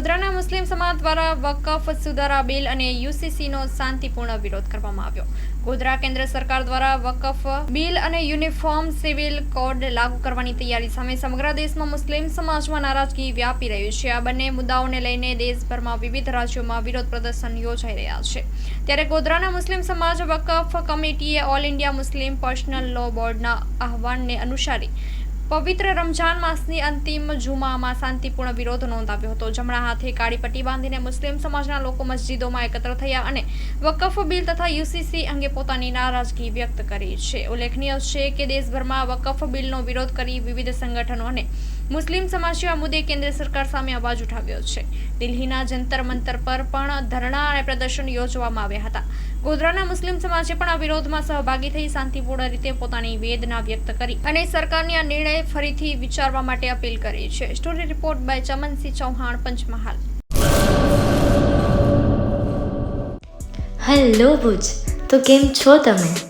ગોધરાના મુસ્લિમ સમાજ દ્વારા વકફ સુધારા બિલ અને યુસીસીનો શાંતિપૂર્ણ વિરોધ કરવામાં આવ્યો. ગોધરા કેન્દ્ર સરકાર દ્વારા વકફ બિલ અને યુનિફોર્મ સિવિલ કોડ લાગુ કરવાની તૈયારી સામે સમગ્ર દેશમાં મુસ્લિમ સમાજમાં નારાજગી વ્યાપી રહ્યું છે. આ બંને મુદ્દાઓને લઈને દેશભરમાં વિવિધ રાજ્યોમાં વિરોધ પ્રદર્શન યોજાઈ રહ્યા છે. ત્યારે ગોધરાના મુસ્લિમ સમાજ વકફ કમિટીએ all India Muslim personal law બોર્ડના આહવાનને અનુસારી પવિત્ર રમઝાન માસની અંતિમ જુમામાં શાંતિપૂર્ણ વિરોધ નોંધાવ્યો હતો. જમણા હાથે કાળી પટ્ટી બાંધીને મુસ્લિમ સમાજના લોકો મસ્જિદોમાં એકત્ર થયા અને વકફ બિલ તથા યુસીસી અંગે પોતાની નારાજગી વ્યક્ત કરી છે. ઉલ્લેખનીય છે કે દેશભરમાં વકફ બિલનો વિરોધ કરી વિવિધ સંગઠનો અને મુસ્લિમ સમાજે આ મુદ્દે કેન્દ્ર સરકાર સામે અવાજ ઉઠાવ્યો છે. દિલ્હીના જંતર મંતર પર પણ ધરણા અને પ્રદર્શન યોજવામાં આવ્યા હતા. ગોધરાના મુસ્લિમ સમાજે પણ આ વિરોધમાં સહભાગી થઈ શાંતિપૂર્ણ રીતે પોતાની વેદના વ્યક્ત કરી અને સરકારની આ નિર્ણય ફરીથી વિચારવા માટે અપીલ કરી છે. Story report by Chamansinh Chauhan, Panchmahal. Hello Bhuj, તો કેમ છો તમે?